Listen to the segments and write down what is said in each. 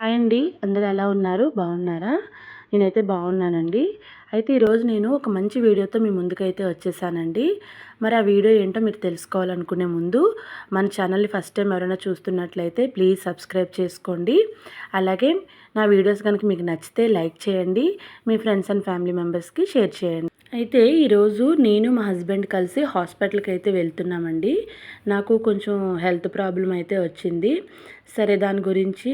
Hi అండి. అందరు ఎలా ఉన్నారు? బాగున్నారా? నేనైతే బాగున్నానండి. అయితే ఈరోజు నేను ఒక మంచి వీడియోతో మీ ముందుకైతే వచ్చేసానండి. మరి ఆ వీడియో ఏంటో మీరు తెలుసుకోవాలనుకునే ముందు మన ఛానల్ని ఫస్ట్ టైం ఎవరైనా చూస్తున్నట్లయితే ప్లీజ్ సబ్స్క్రైబ్ చేసుకోండి. అలాగే నా వీడియోస్ కనుక మీకు నచ్చితే లైక్ చేయండి. మీ ఫ్రెండ్స్ అండ్ ఫ్యామిలీ మెంబర్స్కి షేర్ చేయండి. అయితే ఈరోజు నేను మా హస్బెండ్ కలిసి హాస్పిటల్కి అయితే వెళ్తున్నామండి. నాకు కొంచెం హెల్త్ ప్రాబ్లం అయితే వచ్చింది. సరే దాని గురించి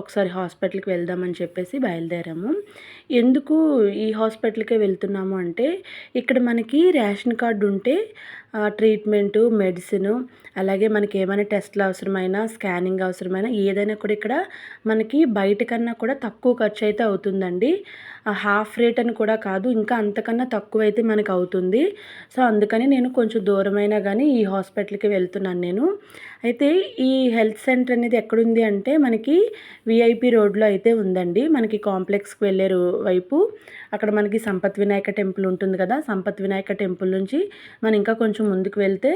ఒకసారి హాస్పిటల్కి వెళ్దామని చెప్పేసి బయలుదేరాము. ఎందుకు ఈ హాస్పిటల్కే వెళ్తున్నాము అంటే ఇక్కడ మనకి రేషన్ కార్డు ఉంటే ట్రీట్మెంటు మెడిసిన్ అలాగే మనకి ఏమైనా టెస్ట్లు అవసరమైనా స్కానింగ్ అవసరమైనా ఏదైనా కూడా ఇక్కడ మనకి బయట కన్నా కూడా తక్కువ ఖర్చు అయితే అవుతుందండి హాఫ్ రేట్ అని కూడా కాదు ఇంకా అంతకన్నా తక్కువ అయితే మనకు అవుతుంది. సో అందుకని నేను కొంచెం దూరమైనా కానీ ఈ హాస్పిటల్కి వెళ్తున్నాను నేను. అయితే ఈ హెల్త్ సెంటర్ అనేది ఎక్కడుంది అంటే మనకి విఐపి రోడ్లో అయితే ఉందండి. మనకి కాంప్లెక్స్కి వెళ్ళే వైపు అక్కడ మనకి సంపత్ వినాయక టెంపుల్ ఉంటుంది కదా. సంపత్ వినాయక టెంపుల్ నుంచి మనం ఇంకా కొంచెం ముందుకు వెళ్తే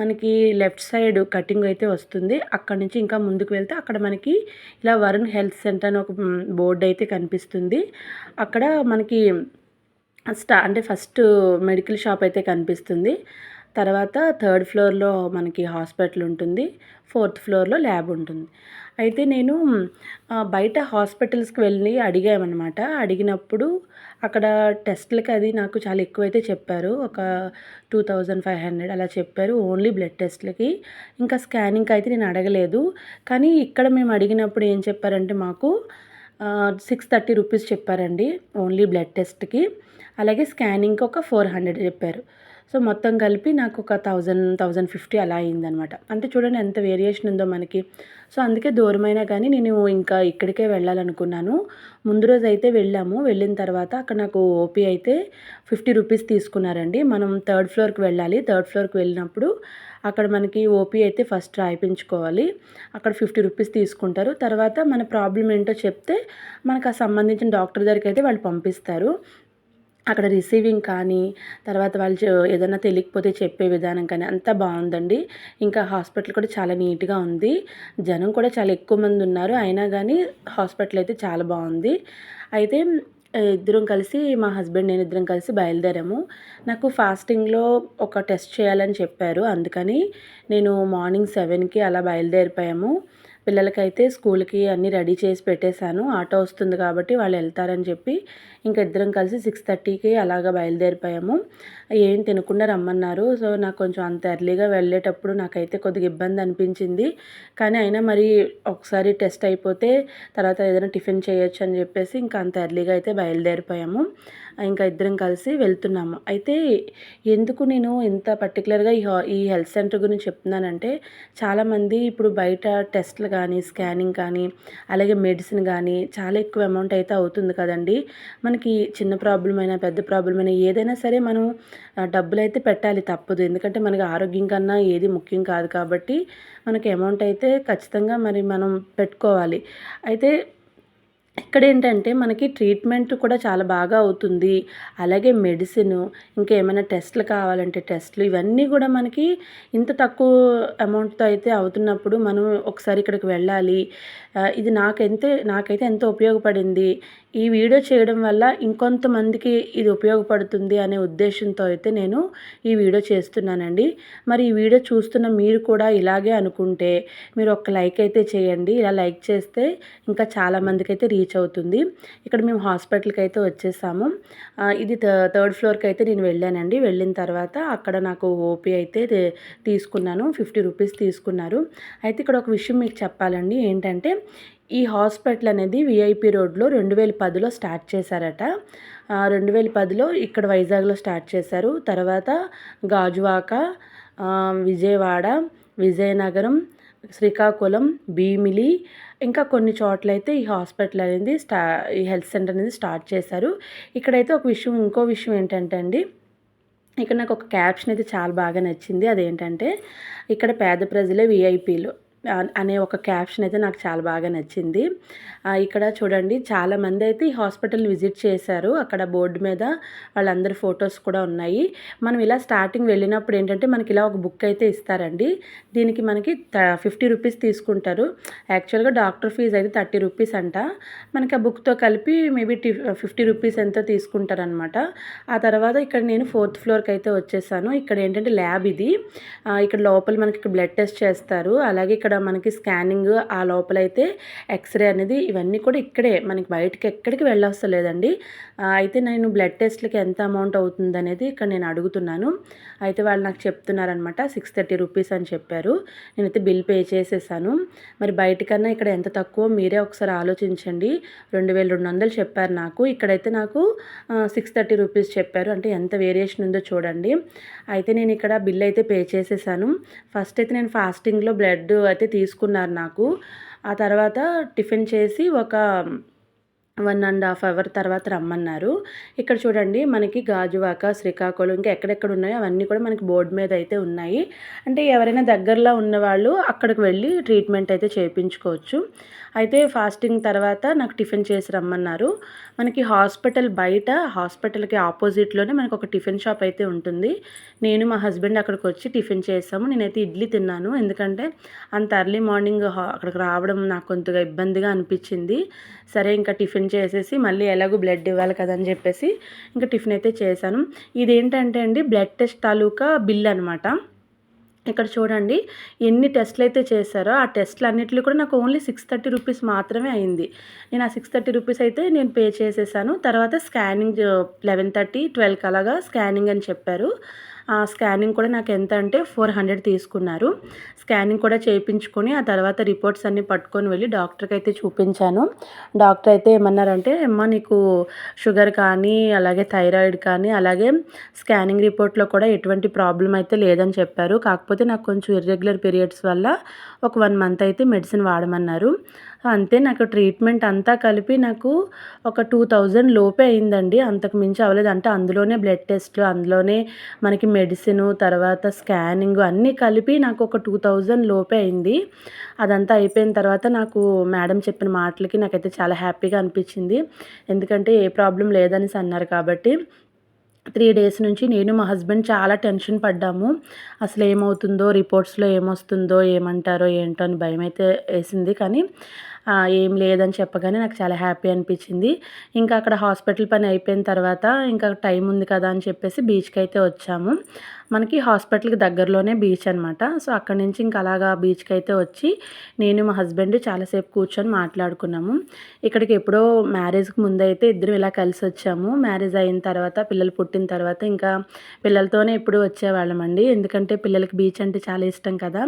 మనకి లెఫ్ట్ సైడ్ కటింగ్ అయితే వస్తుంది. అక్కడ నుంచి ఇంకా ముందుకు వెళ్తే అక్కడ మనకి ఇలా వరుణ్ హెల్త్ సెంటర్ అని ఒక బోర్డు అయితే కనిపిస్తుంది. అక్కడ మనకి స్టా అంటే ఫస్ట్ మెడికల్ షాప్ అయితే కనిపిస్తుంది. తర్వాత థర్డ్ ఫ్లోర్లో మనకి హాస్పిటల్ ఉంటుంది. ఫోర్త్ ఫ్లోర్లో ల్యాబ్ ఉంటుంది. అయితే నేను బయట హాస్పిటల్స్కి వెళ్ళి అడిగామన్నమాట. అడిగినప్పుడు అక్కడ టెస్ట్లకి అది నాకు చాలా ఎక్కువైతే చెప్పారు. ఒక టూ థౌజండ్ ఫైవ్ హండ్రెడ్ అలా చెప్పారు ఓన్లీ బ్లడ్ టెస్ట్లకి. ఇంకా స్కానింగ్కి అయితే నేను అడగలేదు. కానీ ఇక్కడ మేము అడిగినప్పుడు ఏం చెప్పారంటే మాకు సిక్స్ థర్టీ రూపీస్ చెప్పారండి ఓన్లీ బ్లడ్ టెస్ట్కి. అలాగే స్కానింగ్కి ఒక ఫోర్ హండ్రెడ్ చెప్పారు. సో మొత్తం కలిపి నాకు ఒక థౌజండ్ థౌజండ్ ఫిఫ్టీ అలా అయిందనమాట అంటే చూడండి ఎంత వేరియేషన్ ఉందో మనకి. సో అందుకే దూరమైనా కానీ నేను ఇంకా ఇక్కడికే వెళ్ళాలనుకున్నాను. ముందు రోజు అయితే వెళ్ళాము. వెళ్ళిన తర్వాత అక్కడ నాకు ఓపీ అయితే ఫిఫ్టీ రూపీస్ తీసుకున్నారండి. మనం థర్డ్ ఫ్లోర్కి వెళ్ళాలి. థర్డ్ ఫ్లోర్కి వెళ్ళినప్పుడు అక్కడ మనకి ఓపీ అయితే ఫస్ట్ రాయిపించుకోవాలి అక్కడ ఫిఫ్టీ రూపీస్ తీసుకుంటారు. తర్వాత మన ప్రాబ్లం ఏంటో చెప్తే మనకు ఆ సంబంధించిన డాక్టర్ దగ్గరికి అయితే వాళ్ళు పంపిస్తారు. అక్కడ రిసీవింగ్ కానీ తర్వాత వాళ్ళు ఏదైనా తెలియకపోతే చెప్పే విధానం కానీ అంతా బాగుందండి. ఇంకా హాస్పిటల్ కూడా చాలా నీట్గా ఉంది. జనం కూడా చాలా ఎక్కువ మంది ఉన్నారు. అయినా కానీ హాస్పిటల్ అయితే చాలా బాగుంది. అయితే ఇద్దరం కలిసి మా హస్బెండ్ నేను ఇద్దరం కలిసి బయలుదేరాము. నాకు ఫాస్టింగ్లో ఒక టెస్ట్ చేయాలని చెప్పారు. అందుకని నేను మార్నింగ్ సెవెన్కి అలా బయలుదేరిపోయాము. పిల్లలకైతే స్కూల్కి అన్నీ రెడీ చేసి పెట్టేశాను. ఆటో వస్తుంది కాబట్టి వాళ్ళు వెళ్తారని చెప్పి ఇంకా ఇద్దరం కలిసి సిక్స్ థర్టీకి అలాగ బయలుదేరిపోయాము. ఏం తినకుండా రమ్మన్నారు. సో నాకు కొంచెం అంత ఎర్లీగా వెళ్ళేటప్పుడు నాకైతే కొద్దిగా ఇబ్బంది అనిపించింది. కానీ అయినా మరి ఒకసారి టెస్ట్ అయిపోతే తర్వాత ఏదైనా టిఫిన్ చేయొచ్చు అని చెప్పేసి ఇంకా అంత ఎర్లీగా అయితే బయలుదేరిపోయాము. ఇంకా ఇద్దరం కలిసి వెళ్తున్నాము. అయితే ఎందుకు నేను ఇంత పర్టికులర్గా ఈ ఈ హెల్త్ సెంటర్ గురించి చెప్తున్నానంటే చాలామంది ఇప్పుడు బయట టెస్ట్లు కానీ స్కానింగ్ కానీ అలాగే మెడిసిన్ కానీ చాలా ఎక్కువ అమౌంట్ అయితే అవుతుంది కదండి. మనకి చిన్న ప్రాబ్లం అయినా పెద్ద ప్రాబ్లం అయినా ఏదైనా సరే మనం డబ్బులు అయితే పెట్టాలి తప్పదు. ఎందుకంటే మనకి ఆరోగ్యం కన్నా ఏది ముఖ్యం కాదు కాబట్టి మనకి అమౌంట్ అయితే ఖచ్చితంగా మరి మనం పెట్టుకోవాలి. అయితే ఇక్కడ ఏంటంటే మనకి ట్రీట్మెంట్ కూడా చాలా బాగా అవుతుంది. అలాగే మెడిసిన్ ఇంకా ఏమైనా టెస్ట్లు కావాలంటే టెస్ట్లు ఇవన్నీ కూడా మనకి ఇంత తక్కువ అమౌంట్తో అయితే అవుతున్నప్పుడు మనం ఒకసారి ఇక్కడికి వెళ్ళాలి. ఇది నాకైతే నాకైతే ఎంతో ఉపయోగపడింది. ఈ వీడియో చేయడం వల్ల ఇంకొంతమందికి ఇది ఉపయోగపడుతుంది అనే ఉద్దేశంతో అయితే నేను ఈ వీడియో చేస్తున్నానండి. మరి ఈ వీడియో చూస్తున్న మీరు కూడా ఇలాగే అనుకుంటే మీరు ఒక లైక్ అయితే చేయండి. ఇలా లైక్ చేస్తే ఇంకా చాలామందికి అయితే రీచ్ అవుతుంది. ఇక్కడ మేము హాస్పిటల్కి అయితే వచ్చేసాము ఇది థర్డ్ ఫ్లోర్కి అయితే నేను వెళ్ళానండి. వెళ్ళిన తర్వాత అక్కడ నాకు ఓపీ అయితే తీసుకున్నాను. ఫిఫ్టీ రూపీస్ తీసుకున్నారు. అయితే ఇక్కడ ఒక విషయం మీకు చెప్పాలండి. ఏంటంటే ఈ హాస్పిటల్ అనేది విఐపి రోడ్లో రెండు వేల పదిలో స్టార్ట్ చేశారట. రెండు వేల పదిలో ఇక్కడ వైజాగ్లో స్టార్ట్ చేశారు. తర్వాత గాజువాక విజయవాడ విజయనగరం శ్రీకాకుళం భీమిలి ఇంకా కొన్ని చోట్లయితే ఈ హాస్పిటల్ అనేది స్టా ఈ హెల్త్ సెంటర్ అనేది స్టార్ట్ చేశారు. ఇక్కడైతే ఒక విషయం ఇంకో విషయం ఏంటంటే అండి ఇక్కడ నాకు ఒక క్యాప్షన్ అయితే చాలా బాగా నచ్చింది. అదేంటంటే ఇక్కడ పేద ప్రజలే విఐపీలు అనే ఒక క్యాప్షన్ అయితే నాకు చాలా బాగా నచ్చింది. ఇక్కడ చూడండి చాలామంది అయితే ఈ హాస్పిటల్ని విజిట్ చేశారు. అక్కడ బోర్డు మీద వాళ్ళందరి ఫొటోస్ కూడా ఉన్నాయి. మనం ఇలా స్టార్టింగ్ వెళ్ళినప్పుడు ఏంటంటే మనకి ఇలా ఒక బుక్ అయితే ఇస్తారండి. దీనికి మనకి ఫిఫ్టీ రూపీస్ తీసుకుంటారు. యాక్చువల్గా డాక్టర్ ఫీజు అయితే థర్టీ రూపీస్ అంట. మనకి ఆ బుక్తో కలిపి మేబీ టి ఫిఫ్టీ రూపీస్ ఎంతో తీసుకుంటారనమాట. ఆ తర్వాత ఇక్కడ నేను ఫోర్త్ ఫ్లోర్కి అయితే వచ్చేసాను. ఇక్కడ ఏంటంటే ల్యాబ్ ఇది. ఇక్కడ లోపల మనకి బ్లడ్ టెస్ట్ చేస్తారు. అలాగే ఇక్కడ ఇక్కడ మనకి స్కానింగ్ ఆ లోపల అయితే ఎక్స్రే అనేది ఇవన్నీ కూడా ఇక్కడే మనకి బయటకి ఎక్కడికి వెళ్ళవసలేదండి అయితే నేను బ్లడ్ టెస్ట్లకి ఎంత అమౌంట్ అవుతుంది అనేది ఇక్కడ నేను అడుగుతున్నాను. అయితే వాళ్ళు నాకు చెప్తున్నారనమాట సిక్స్ థర్టీ రూపీస్ అని చెప్పారు. నేనైతే బిల్ పే చేసేసాను. మరి బయటకన్నా ఇక్కడ ఎంత తక్కువ మీరే ఒకసారి ఆలోచించండి. రెండు వేల రెండు వందలు చెప్పారు నాకు. ఇక్కడైతే నాకు సిక్స్ థర్టీ రూపీస్ చెప్పారు. అంటే ఎంత వేరియేషన్ ఉందో చూడండి. అయితే నేను ఇక్కడ బిల్ అయితే పే చేసేసాను. ఫస్ట్ అయితే నేను ఫాస్టింగ్లో బ్లడ్ అయితే తీసుకున్నారు నాకు. ఆ తర్వాత టిఫిన్ చేసి ఒక వన్ అండ్ హాఫ్ అవర్ తర్వాత రమ్మన్నారు. ఇక్కడ చూడండి మనకి గాజువాక శ్రీకాకుళం ఇంకా ఎక్కడెక్కడ ఉన్నాయో అవన్నీ కూడా మనకి బోర్డు మీద అయితే ఉన్నాయి. అంటే ఎవరైనా దగ్గరలో ఉన్నవాళ్ళు అక్కడికి వెళ్ళి ట్రీట్మెంట్ అయితే చేయించుకోవచ్చు అయితే ఫాస్టింగ్ తర్వాత నాకు టిఫిన్ చేసి రమ్మన్నారు. మనకి హాస్పిటల్ బయట హాస్పిటల్కి ఆపోజిట్లోనే మనకు ఒక టిఫిన్ షాప్ అయితే ఉంటుంది. నేను మా హస్బెండ్ అక్కడికి వచ్చి టిఫిన్ చేసాము. నేనైతే ఇడ్లీ తిన్నాను. ఎందుకంటే అంత ఎర్లీ మార్నింగ్ అక్కడికి రావడం నాకు కొంతగా ఇబ్బందిగా అనిపించింది. సరే ఇంకా టిఫిన్ చేసేసి మళ్ళీ ఎలాగో బ్లడ్ ఇవ్వాలి కదా అని చెప్పేసి ఇంకా టిఫిన్ అయితే చేశాను. ఇదేంటంటే అండి బ్లడ్ టెస్ట్ తాలూకా బిల్ అనమాట ఇక్కడ చూడండి ఎన్ని టెస్ట్లు అయితే చేశారో ఆ టెస్ట్లు అన్నింటిలో కూడా నాకు ఓన్లీ సిక్స్ థర్టీ రూపీస్ మాత్రమే అయింది. నేను ఆ సిక్స్ థర్టీ రూపీస్ అయితే నేను పే చేసేసాను. తర్వాత స్కానింగ్ లెవెన్ థర్టీ ట్వెల్వ్కి అలాగా స్కానింగ్ అని చెప్పారు. ఆ స్కానింగ్ కూడా నాకు ఎంత అంటే ఫోర్ హండ్రెడ్ తీసుకున్నారు. స్కానింగ్ కూడా చేయించుకొని ఆ తర్వాత రిపోర్ట్స్ అన్నీ పట్టుకొని వెళ్ళి డాక్టర్కి అయితే చూపించాను. డాక్టర్ అయితే ఏమన్నారంటే అమ్మ నీకు షుగర్ కానీ అలాగే థైరాయిడ్ కానీ అలాగే స్కానింగ్ రిపోర్ట్లో కూడా ఎటువంటి ప్రాబ్లం అయితే లేదని చెప్పారు. కాకపోతే నాకు కొంచెం ఇర్రెగ్యులర్ పీరియడ్స్ వల్ల ఒక వన్ మంత్ అయితే మెడిసిన్ వాడమన్నారు. అంతే నాకు ట్రీట్మెంట్ అంతా కలిపి నాకు ఒక టూ థౌజండ్ లోపే అయిందండి. అంతకు మించి అవ్వలేదు. అంటే అందులోనే బ్లడ్ టెస్ట్ అందులోనే మనకి మెడిసిన్ తర్వాత స్కానింగ్ అన్నీ కలిపి నాకు ఒక టూ థౌజండ్ లోపే అయింది. అదంతా అయిపోయిన తర్వాత నాకు మేడం చెప్పిన మాటలకి నాకైతే చాలా హ్యాపీగా అనిపించింది. ఎందుకంటే ఏ ప్రాబ్లం లేదనేసి అన్నారు కాబట్టి త్రీ డేస్ నుంచి నేను మా హస్బెండ్ చాలా టెన్షన్ పడ్డాము. అసలు ఏమవుతుందో రిపోర్ట్స్లో ఏమొస్తుందో ఏమంటారో ఏంటో అని భయం అయితే వేసింది. కానీ ఏం లేదని చెప్పగానే నాకు చాలా హ్యాపీ అనిపించింది. ఇంకా అక్కడ హాస్పిటల్ పని అయిపోయిన తర్వాత ఇంకా టైం ఉంది కదా అని చెప్పేసి బీచ్కి అయితే వచ్చాము. మనకి హాస్పిటల్కి దగ్గరలోనే బీచ్ అనమాట సో అక్కడి నుంచి ఇంకా అలాగా బీచ్కి అయితే వచ్చి నేను మా హస్బెండ్ చాలాసేపు కూర్చొని మాట్లాడుకున్నాము. ఇక్కడికి ఎప్పుడో మ్యారేజ్కి ముందైతే అయితే ఇద్దరు ఇలా కలిసి వచ్చాము. మ్యారేజ్ అయిన తర్వాత పిల్లలు పుట్టిన తర్వాత ఇంకా పిల్లలతోనే ఎప్పుడు వచ్చేవాళ్ళమండి ఎందుకంటే పిల్లలకి బీచ్ అంటే చాలా ఇష్టం కదా.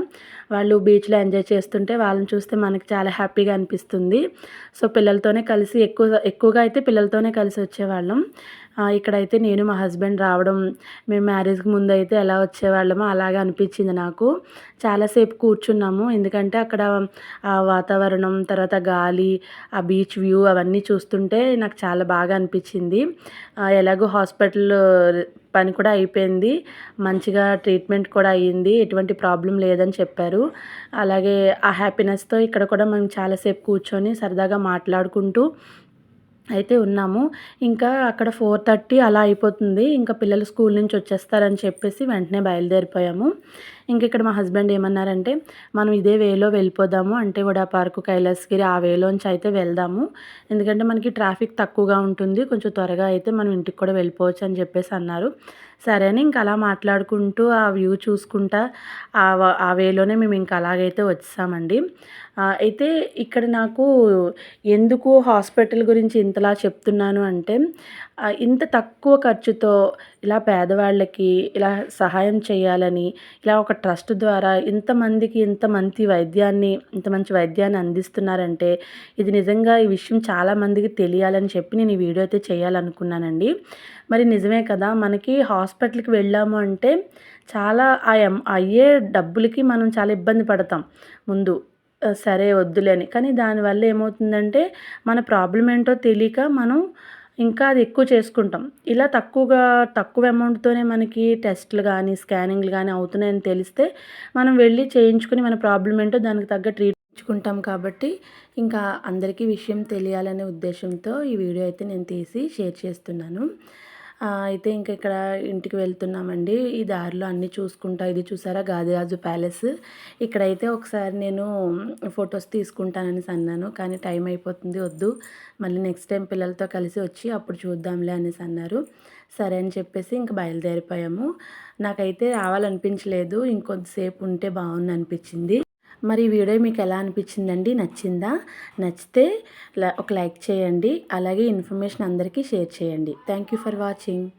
వాళ్ళు బీచ్లో ఎంజాయ్ చేస్తుంటే వాళ్ళని చూస్తే మనకి చాలా హ్యాపీగా అనిపిస్తుంది. సో పిల్లలతోనే కలిసి ఎక్కువ ఎక్కువగా అయితే పిల్లలతోనే కలిసి వచ్చేవాళ్ళం. ఇక్కడైతే నేను మా హస్బెండ్ రావడం మేము మ్యారేజ్కి ముందు అయితే ఎలా వచ్చేవాళ్ళమో అలాగే అనిపించింది నాకు. చాలాసేపు కూర్చున్నాము. ఎందుకంటే అక్కడ ఆ వాతావరణం తర్వాత గాలి ఆ బీచ్ వ్యూ అవన్నీ చూస్తుంటే నాకు చాలా బాగా అనిపించింది. ఎలాగో హాస్పిటల్ పని కూడా అయిపోయింది. మంచిగా ట్రీట్మెంట్ కూడా అయ్యింది ఎటువంటి ప్రాబ్లం లేదని చెప్పారు. అలాగే ఆ హ్యాపీనెస్తో ఇక్కడ కూడా మనం చాలాసేపు కూర్చొని సరదాగా మాట్లాడుకుంటూ అయితే ఉన్నాము. ఇంకా అక్కడ ఫోర్ థర్టీ అలా అయిపోతుంది. ఇంకా పిల్లలు స్కూల్ నుంచి వచ్చేస్తారని చెప్పేసి వెంటనే బయలుదేరిపోయాము. ఇంక ఇక్కడ మా హస్బెండ్ ఏమన్నారంటే మనం ఇదే వేలో వెళ్ళిపోదాము అంటే వడా పార్కు కైలాసగిరి ఆ వేలోంచి అయితే వెళ్దాము. ఎందుకంటే మనకి ట్రాఫిక్ తక్కువగా ఉంటుంది కొంచెం త్వరగా అయితే మనం ఇంటికి కూడా వెళ్ళిపోవచ్చు అని చెప్పేసి అన్నారు. సరే అని ఇంకా అలా మాట్లాడుకుంటూ ఆ వ్యూ చూసుకుంటా ఆ ఆ వేలోనే మేము ఇంకా అలాగైతే వచ్చామండి. అయితే ఇక్కడ నాకు ఎందుకు హాస్పిటల్ గురించి ఇంతలా చెప్తున్నాను అంటే ఇంత తక్కువ ఖర్చుతో ఇలా పేదవాళ్ళకి ఇలా సహాయం చేయాలని ఇలా ఒక ట్రస్ట్ ద్వారా ఇంతమందికి ఇంత మంచి వైద్యాన్ని ఇంత మంచి వైద్యాన్ని అందిస్తున్నారంటే ఇది నిజంగా ఈ విషయం చాలామందికి తెలియాలని చెప్పి నేను ఈ వీడియో అయితే చేయాలనుకున్నానండి. మరి నిజమే కదా మనకి హాస్పిటల్కి వెళ్ళాము అంటే చాలా ఆ అయ్యే డబ్బులకి మనం చాలా ఇబ్బంది పడతాం. ముందు సరే వద్దులే అని. కానీ దానివల్ల ఏమవుతుందంటే మన ప్రాబ్లం ఏంటో తెలియక మనం ఇంకా అది ఎక్కువ చేసుకుంటాం. ఇలా తక్కువగా తక్కువ అమౌంట్తోనే మనకి టెస్ట్లు కానీ స్కానింగ్లు కానీ అవుతున్నాయని తెలిస్తే మనం వెళ్ళి చేయించుకుని మన ప్రాబ్లం ఏంటో దానికి తగ్గ ట్రీట్ ఇచ్చుకుంటాం కాబట్టి ఇంకా అందరికీ విషయం తెలియాలనే ఉద్దేశంతో ఈ వీడియో అయితే నేను తీసి షేర్ చేస్తున్నాను. అయితే ఇంకా ఇక్కడ ఇంటికి వెళ్తున్నామండి. ఈ దారిలో అన్నీ చూసుకుంటా. ఇది చూసారా? గాదిరాజు ప్యాలెస్. ఇక్కడైతే ఒకసారి నేను ఫొటోస్ తీసుకుంటానని అన్నాను. కానీ టైం అయిపోతుంది వద్దు. మళ్ళీ నెక్స్ట్ టైం పిల్లలతో కలిసి వచ్చి అప్పుడు చూద్దాంలే అనేసి అన్నారు. సరే అని చెప్పేసి ఇంక బయలుదేరిపోయాము. నాకైతే రావాలనిపించలేదు. ఇంకొద్దిసేపు ఉంటే బాగుంది అనిపించింది. మరి వీడియో మీకు ఎలా అనిపించిందండి? నచ్చిందా? నచ్చితే ఒక లైక్ చేయండి. అలాగే ఇన్ఫర్మేషన్ అందరికీ షేర్ చేయండి. Thank you for watching.